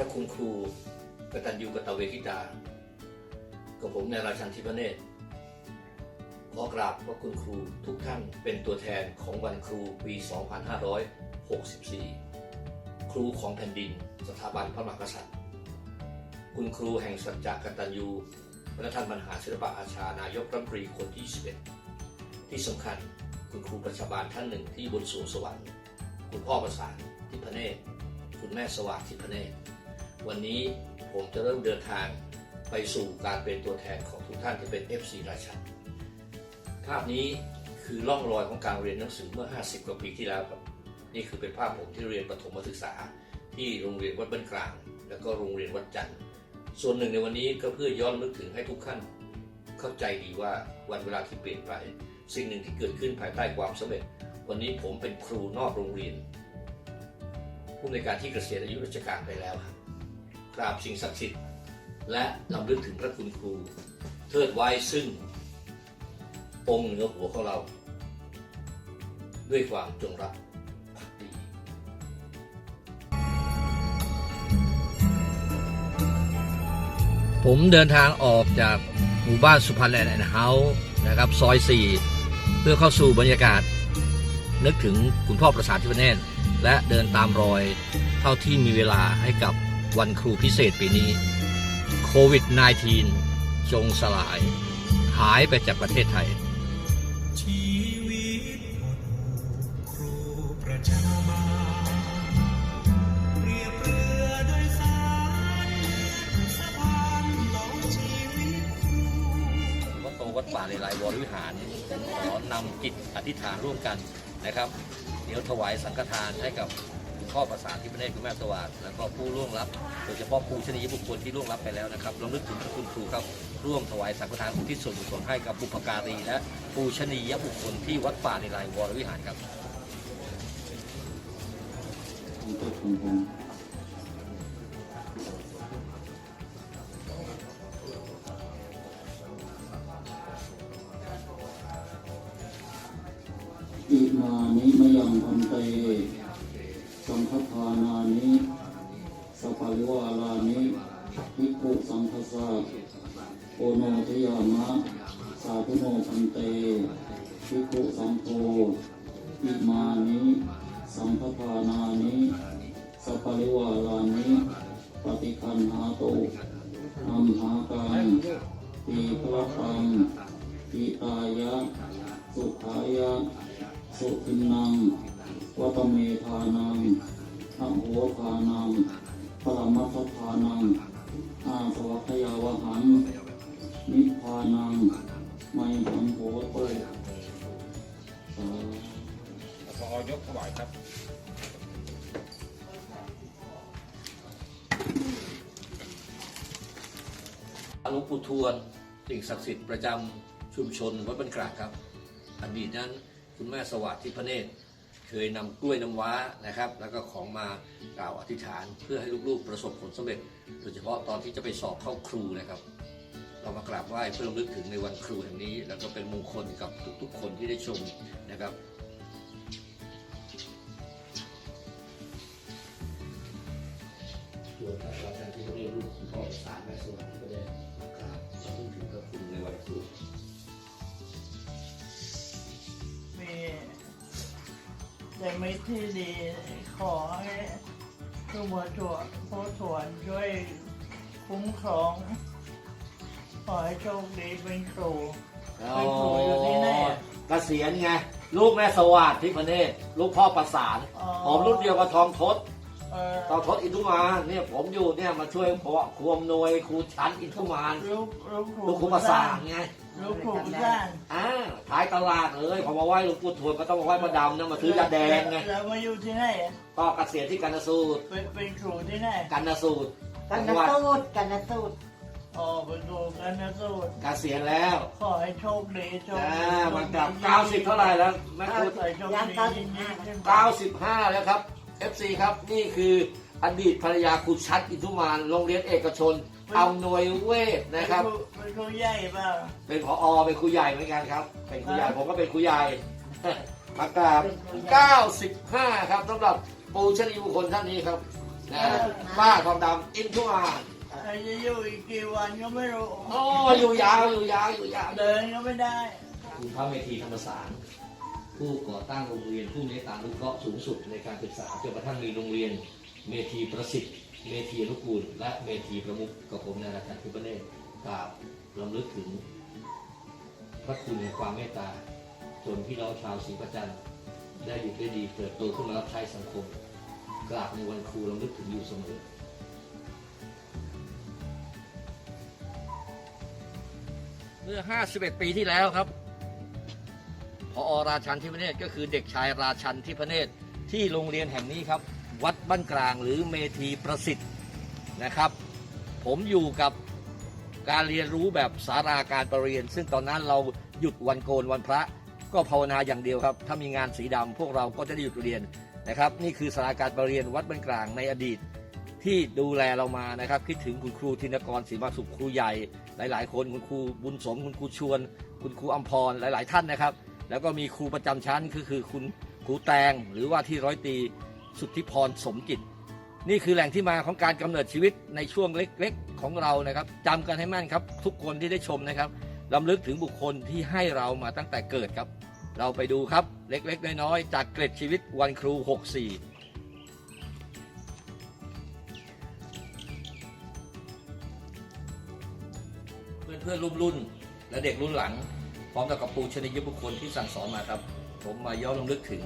พระคุณครูกตัญญูกตเวทิตา กับผมในายราชันทิพเนตรขอกราบพระคุณครูทุกท่านเป็นตัวแทนของวันครูปี 2564 ครูของแผ่นดิน สถาบันพระมหากษัตริย์ คุณครูแห่งสัจจกตัญญูพระท่านบรรหารศิลปะอาชานายกรัฐมนตรีคนที่ 21 ที่สำคัญคุณครูประชาบาลท่านหนึ่งที่บนสวงสวรรค์ คุณพ่อประสานทิพเนตรคุณแม่สว่างทิพเนตร วันนี้ผมจะเริ่มเดินทางไปสู่การเป็นตัวแทนของทุกท่านที่เป็น FC ราชันภาพนี้คือร่องรอยของการเรียนหนังสือเมื่อ 50 กว่าปีที่แล้วครับ นี่คือเป็นภาพผมที่เรียนประถมศึกษา ที่โรงเรียนวัดบ้านกลาง แล้วก็โรงเรียนวัดจันทร์ส่วนหนึ่งในวันนี้ก็เพื่อย้อนนึกถึงให้ทุกท่านเข้าใจดีว่าวันเวลาที่เปลี่ยนไปสิ่งหนึ่งที่เกิดขึ้นภายใต้ความสำเร็จ วันนี้ผมเป็นครูนอกโรงเรียนผู้ในการที่เกษียณอายุราชการไปแล้วครับ กราบสิ่งศักดิ์สิทธิ์ และลำลึกถึงพระคุณครู เทิดไว้ซึ่งองค์เหนือหัวของเรา ด้วยความจงรักภักดีผมเดินทางออกจากหมู่บ้านสุพรรณแลนด์เฮาส์นะครับ ซอย 4 เพื่อเข้าสู่บรรยากาศ นึกถึงคุณพ่อประสาทที่ประเนศและเดินตามรอยเท่าที่มีเวลาให้กับ วันครูพิเศษปีนี้โควิด -19 จงสลาย หายไปจากประเทศไทย ชีวิตหดหู่ครูประชาบาลเปรียบเรือโดยสารสะพานต่อชีวิตครูวัดโตวัดป่าในลายวรวิหารขอนำจิตอธิษฐานร่วมกันนะครับ เดี๋ยวถวายสังฆทานให้กับ คุณพ่อประสานที่ประเนศคุณแม่สวัสดิ์แล้วก็ผู้ล่วงลับ โดยเฉพาะผู้ชนียบุคคลที่ล่วงลับไปแล้วนะครับรำลึกถึงพระคุณครูครับร่วมถวายสังฆทานอุทิศส่วนกุศลให้กับบุพการีและผู้ชนียบุคคลที่วัดป่าในลายวรวิหารครับอิมานิมยังพันเต สังฆทานานิสัพลิวารานิภิกขุสังฆสะโอโนทยามะ สาธุโนพันเตภิกขุสังโฆอิมานิสังฆทานานิสัพลิวารานิปฏิคันหาโตอัมหากังตีพระตังตีตายะ สุขายะ สุขินัง วัตเมธานังอัมโหทานังปรมัตถทานังอาสวัคยาวหังนิพพานังไมหังโหโตสาธุพอยกถวายครับหลวงปู่ทวนสิ่งศักดิ์สิทธิ์ประจำชุมชนวัดบ้านกลางครับ อดีตนั้นคุณแม่สวัสดิ์ที่พระเนตร เคยนำกล้วยน้ำว้านะครับ แล้วก็ของมากล่าวอธิษฐานเพื่อให้ลูกๆประสบผลสำเร็จ โดยเฉพาะตอนที่จะไปสอบเข้าครูนะครับ เรามากราบไหว้เพื่อรำลึกถึงในวันครูแห่งนี้ แล้วก็เป็นมงคลกับทุกๆ คนที่ได้ชมนะครับส่วนพระราชารย์ที่เรียกลูกคุณพ่อสารแม่สวัสดิ์ที่ก็ได้ แต่ไม่ที่ดีขอให้ทุกหมวดถั่วผู้ส่วนช่วยคุ้มครอง ขอให้โชคดีเป็นครูเป็นครูอยู่ที่ไหนอะ เกษียณไง ลูกแม่สวัสดิ์ที่พระเนตรลูกพ่อประสานอ๋อผมรุ่นเดียวกับทองทศเออทองทศอินทุมานเนี่ยผมอยู่เนี่ยมาช่วยพอครูอำนวยครูชั้นอินทุมานลูกลูกครูลูกครูประสานไง ลูกครูสร้างอ่าท้ายตลาดเลยพอมาไหว้หลวงปู่ทวดก็ต้องมาไหว้ประดำนะมาซื้อยาแดงไงแล้วมาอยู่ที่ไหนอะก็เกษียณที่กันสูตรเป็นเป็นครูที่ไหนกันสูตรกันจันะงหวัดสูตรกันนะสูตรอ๋อเป็นครูกันนะสูตรเกษียณแล้วขอให้โชคดีโชคอ่าดีมันกลับ90 เท่าไหร่แล้วแม่ครูขอให้โชคดียิ่งๆขึ้นไป95 แล้วครับ FC ครับนี่คืออดีตภรรยาครูชัดอินทุมานโรงเรียนเอกชน อำนวยเวทนะครับเป็นครูใหญ่เปล่าเป็นผอเป็นครูใหญ่เหมือนกันครับ เป็นครูใหญ่ครับผมก็เป็นครูใหญ่มากราบ95 ครับสำหรับปูชนียบุคคลท่านนี้ครับนะป้าทองดำอินทุอานใครจะอยู่อีกกี่วันก็ไม่รู้โอ้อยู่ยาวอยู่ยาวอยู่ยาวเดินก็ไม่ได้คุณพระเมธีธรรมสารผู้ก่อตั้งโรงเรียนผู้เมตตานุเคราะห์สูงสุดในการศึกษาจนกระทั่งมีโรงเรียนเมธีประสิทธิ์ เมธีอนุกูลและเมธีประมุขกับผมในรายการทุกประเนตกราบรำลึกถึง พระคุณในความเมตตา จนพี่น้องชาวศรีประจันได้อยู่ได้ดีเติบโตขึ้นมารับใช้สังคม กราบในวันครูรำลึกถึงอยู่เสมอเมื่อ 51 ปีที่แล้วครับพอราชันทิพเนตรก็คือเด็กชายราชันทิพเนตรที่โรงเรียนแห่งนี้ครับ วัดบ้านกลางหรือเมธีประสิทธิ์นะครับ ผมอยู่กับการเรียนรู้แบบสาราการประเรียน ซึ่งตอนนั้นเราหยุดวันโกนวันพระ ก็ภาวนาอย่างเดียวครับ ถ้ามีงานสีดำพวกเราก็จะได้หยุดเรียนนะครับ นี่คือสาราการประเรียนวัดบ้านกลางในอดีต ที่ดูแลเรามานะครับ คิดถึงคุณครูธินกรศรีมาสุขครูใหญ่ หลาย ๆ คนคุณครูบุญสมคุณครูชวน คุณครูอัมพรหลาย ๆ ท่านนะครับ แล้วก็มีครูประจำชั้นคือคือคุณครูแตงหรือว่าที่ร้อยตี สุทธิพรสมจิต นี่คือแหล่งที่มาของการกำเนิดชีวิตในช่วงเล็กๆ ของเรานะครับจำกันให้แม่นครับ ทุกคนที่ได้ชมนะครับลำลึกถึงบุคคลที่ให้เรามาตั้งแต่เกิดครับ เราไปดูครับเล็กๆ น้อยๆ จากเกร็ดชีวิตวันครู 64เพื่อนเพื่อนรุ่นรุ่น และเด็กรุ่นหลัง พร้อมกับกับปูชนียบุคคลที่สั่งสอนมาครับ ผมมาย้อนรำลึกถึง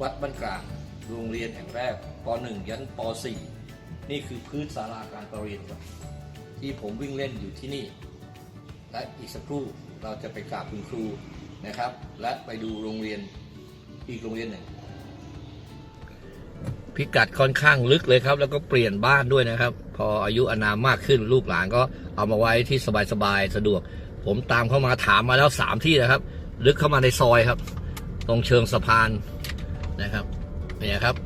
วัดบ้านกลาง โรงเรียนแห่งแรกป .1 ยันป .4 นี่คือพื้นศาลาการประเรียนครับที่ผมวิ่งเล่นอยู่ที่นี่ และอีกสักครู่เราจะไปกราบคุณครูนะครับ และไปดูโรงเรียนอีกโรงเรียนหนึ่ง พิกัดค่อนข้างลึกเลยครับ แล้วก็เปลี่ยนบ้านด้วยนะครับ พออายุอานามมากขึ้นลูกหลานก็เอามาไว้ที่สบายๆสะดวก ผมตามเข้ามาถามมาแล้วสามที่นะครับ ลึกเข้ามาในซอยครับ ตรงเชิงสะพานนะครับ เนี่ยครับ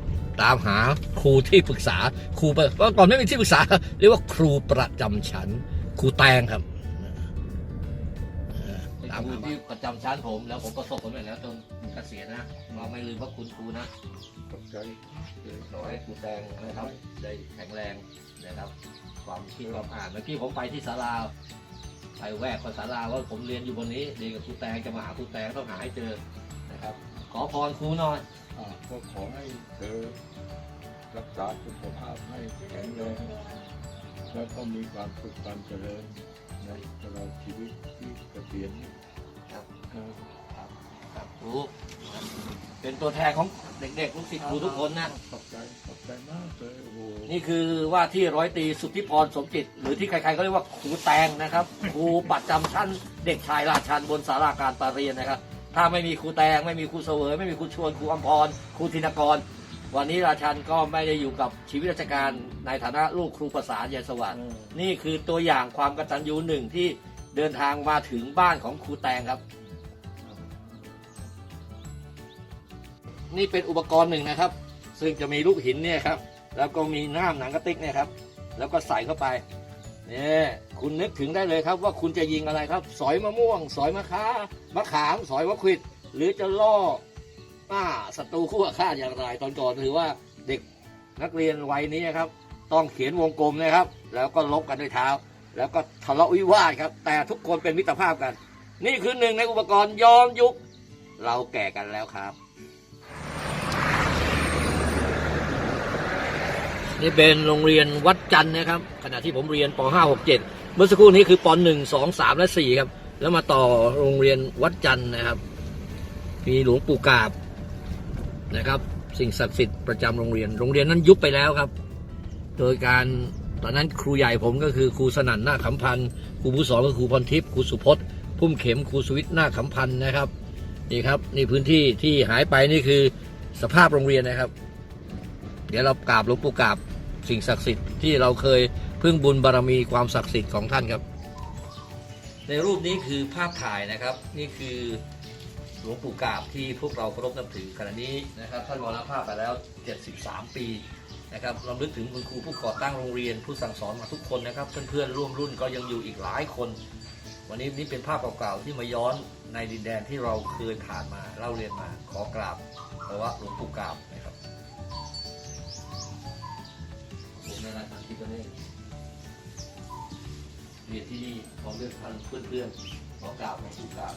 ตามหาครูที่ปรึกษาครูประว่าก่อนไม่มีที่ปรึกษา เรียกว่าครูประจำชั้นครูแตงครับตามครูที่ประจำชั้นผม แล้วผมประสบผลสำเร็จแล้วจนเกษียณนะเราไม่ลืมว่าคุณครูนะขอให้ครูแตงนะครับได้แข็งแรงนะครับความคิดความอ่านเมื่อกี้ผมไปที่ศาลาไปแวกคนศาลาว่าผมเรียนอยู่บนนี้เรียนกับครูแตงจะมาหาครูแตงต้องหาให้เจอนะครับ ขอพรครูหน่อย ก็ขอให้เธอรักษาสุขภาพให้แข็งแรงแล้วก็มีความสุขความเจริญในตลอดชีวิตที่เกษียณครับครับครูเป็นตัวแทนของเด็กๆลูกศิษย์ครูทุกคนนะขอบใจขอบใจมากเลยโอ้โหนี่คือว่าที่ร้อยตีสุทธิพรสมจิต หรือที่ใครๆก็เรียกว่าครูแตงนะครับครูประจำชั้นเด็กชายราชันบนศาลาการประเรียนนะครับ ถ้าไม่มีครูแตงไม่มีครูเสวยไม่มีครูชวนครูอัมพรครูธินกร วันนี้ราชันก็ไม่ได้อยู่กับชีวิตราชการในฐานะลูกครูประสานยายสวัสดิ์เออนี่คือตัวอย่างความกตัญญูหนึ่งที่เดินทางมาถึงบ้านของครูแตงครับ นี่เป็นอุปกรณ์หนึ่งนะครับ ซึ่งจะมีลูกหินเนี่ยครับ แล้วก็มีน้ำหนังกระติกเนี่ยครับ แล้วก็ใส่เข้าไป เนี่ยคุณนึกถึงได้เลยครับว่าคุณจะยิงอะไรครับ สอยมะม่วง สอยมะขามะขาม สอยมะขวิด หรือจะล่อหน้าศัตรูคู่อาฆาตอย่างไรตอนก่อนถือว่าเด็กนักเรียนวัยนี้ครับ ต้องเขียนวงกลมนะครับ แล้วก็ลบกันด้วยเท้า แล้วก็ทะเลาะวิวาทครับ แต่ทุกคนเป็นมิตรภาพกัน นี่คือหนึ่งในอุปกรณ์ย้อนยุค เราแก่กันแล้วครับ นี่เป็นโรงเรียนวัดจันทร์นะครับ ขณะที่ผมเรียนป .5 6 7 เมื่อสักครู่นี้คือป .1 2 3 และ 4 ครับ แล้วมาต่อโรงเรียนวัดจันทร์นะครับ มีหลวงปู่กาบนะครับ สิ่งศักดิ์สิทธิ์ประจำโรงเรียน โรงเรียนนั้นยุบไปแล้วครับ โดยการตอนนั้นครูใหญ่ผมก็คือครูสนั่นหน้าขำพันธ์ครูผู้สอนก็ครูพรทิพย์ครูสุพจน์พุ่มเข็มครูสวิทย์หน้าขำพันธ์นะครับนี่ครับนี่พื้นที่ที่หายไปนี่คือสภาพโรงเรียนนะครับ เดี๋ยวเรากราบหลวงปู่กราบ สิ่งศักดิ์สิทธิ์ที่เราเคยพึ่งบุญบารมีความศักดิ์สิทธิ์ของท่านครับ ในรูปนี้คือภาพถ่ายนะครับ นี่คือหลวงปู่กาบที่พวกเราเคารพนับถือขณะนี้นะครับท่านมรณภาพไปแล้ว 73 ปีนะครับเราลึกถึงคุณครูผู้ก่อตั้งโรงเรียนผู้สั่งสอนมาทุกคนนะครับ เพื่อนๆร่วมรุ่นก็ยังอยู่อีกหลายคน วันนี้นี่เป็นภาพเก่าๆที่มาย้อนในดินแดนที่เราเคยผ่านมาเล่าเรียนมาขอกราบเพราะว่าหลวงปู่กาบนะครับ ในราชาธิปเนศเรียนที่นี่พร้อมด้วยท่านเพื่อนๆขอกล่าวในผู้กล่าว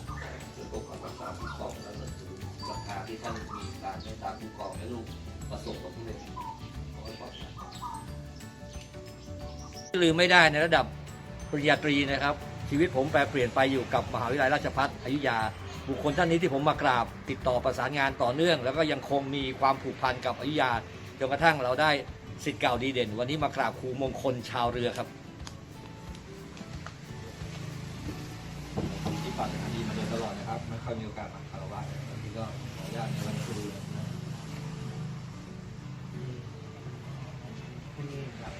เพื่อกปักรักษาคุ้มครองและสริมสนุนศรัทธาที่ท่านมีการเมตตาคุ้มครองให้ลูกประสบความสำเร็จขอให้ปลอดภัยลืมไม่ได้ในระดับปริญญาตรีนะครับ ชีวิตผมแปลเปลี่ยนไปอยู่กับมหาวิทยาลัยราชภัฏอยุธยา บุคคลท่านนี้ที่ผมมากราบติดต่อประสานงานต่อเนื่อง แล้วก็ยังคงมีความผูกพันกับอยุธยาจนกระทั่งเราได้ สิทธิ์เก่าดีเด่น วันนี้มากราบครูมงคลชาวเรือครับที่ผ่านมาดีมาโดยตลอดนะครับ ไม่ค่อยมีโอกาสมาคารวะวันนี้ก็ขออนุญาตในวันครูนะที่นี่ครับบ้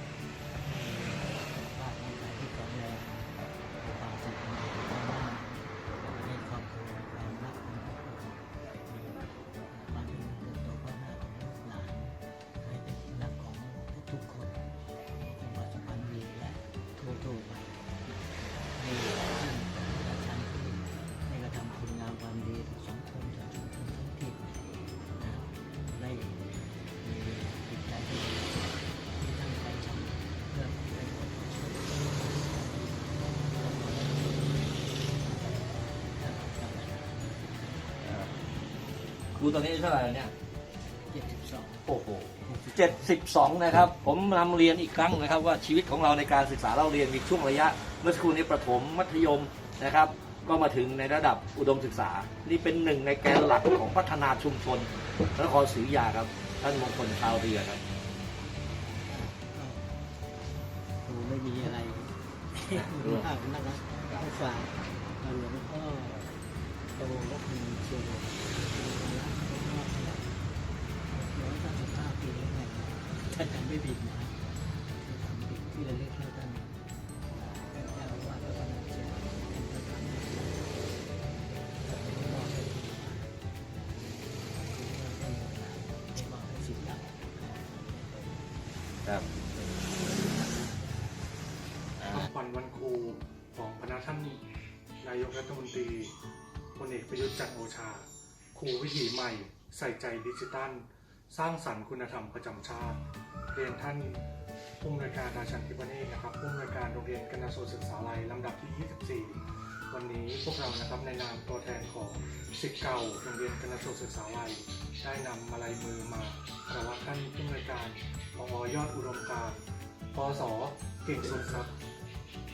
ครูตอนนี้อายุเท่าไหร่แล้วเนี่ยเจ็ดสิบสองโอ้โห72 นะครับ ผมนำเรียนอีกครั้งนะครับ ว่าชีวิตของเราในการศึกษาเราเรียนมีช่วงระยะ เมื่อสักครู่นี้ประถมมัธยมนะครับ ก็มาถึงในระดับอุดมศึกษา นี่เป็นหนึ่งในแกนหลักของพัฒนาชุมชนนครศรีอยุธยาครับ ท่านมงคลชาวเรือครับครูไม่มีอะไรมากนะครับก็ฝากหลวงพ่อโตและคุณเชียร์ร้อยเก้าสิบห้าปีแล้วไง ถ้าจำไม่ผิดนะที่ทำผิดที่ระลึกให้ท่านเป็นเจ้าอาวาสและคณะเชียร์เป็นประธานในการมอบให้ที่ได้มอบให้สิทธิ์เก่าครับคำขวัญวันครูของพระท่านนายกรัฐมนตรีพลเอกประยุทธ์จันทร์โอชา ครูวิถีใหม่ ใส่ใจดิจิตัล สร้างสรรค์คุณธรรมประจำชาติ เรียนท่านผู้อำนวยการราชันทิพเนศนะครับผู้อำนวยการโรงเรียนกนสูตรศึกษาลัยลำดับที่ 24 วันนี้พวกเรานะครับในนามตัวแทนของศิษย์เก่าโรงเรียนกนสูตรศึกษาลัยได้นำมาลายมือมาคารวะท่านผู้อำนวยการปอยอดอุดมการปสเก่งสุดครับ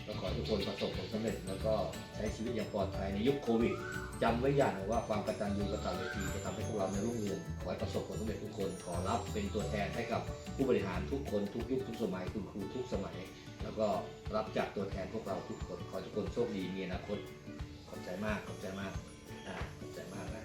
ก็ขอให้ทุกคนประสบผลสำเร็จแล้วก็ใช้ชีวิตอย่างปลอดภัยในยุคโควิด จำไว้อย่างหนึ่งว่าความกตัญญูกตเวทีจะทำให้พวกเราในรุ่งเรืองขอให้ประสบผลสำเร็จทุกคนขอรับเป็นตัวแทนให้กับผู้บริหารทุกคนทุกยุคทุกสมัยคุณครูทุกสมัย แล้วก็รับจากตัวแทนพวกเราทุกคนขอทุกคนโชคดีมีอนาคตขอบใจมากขอบใจมากอ่าขอบใจมากนะ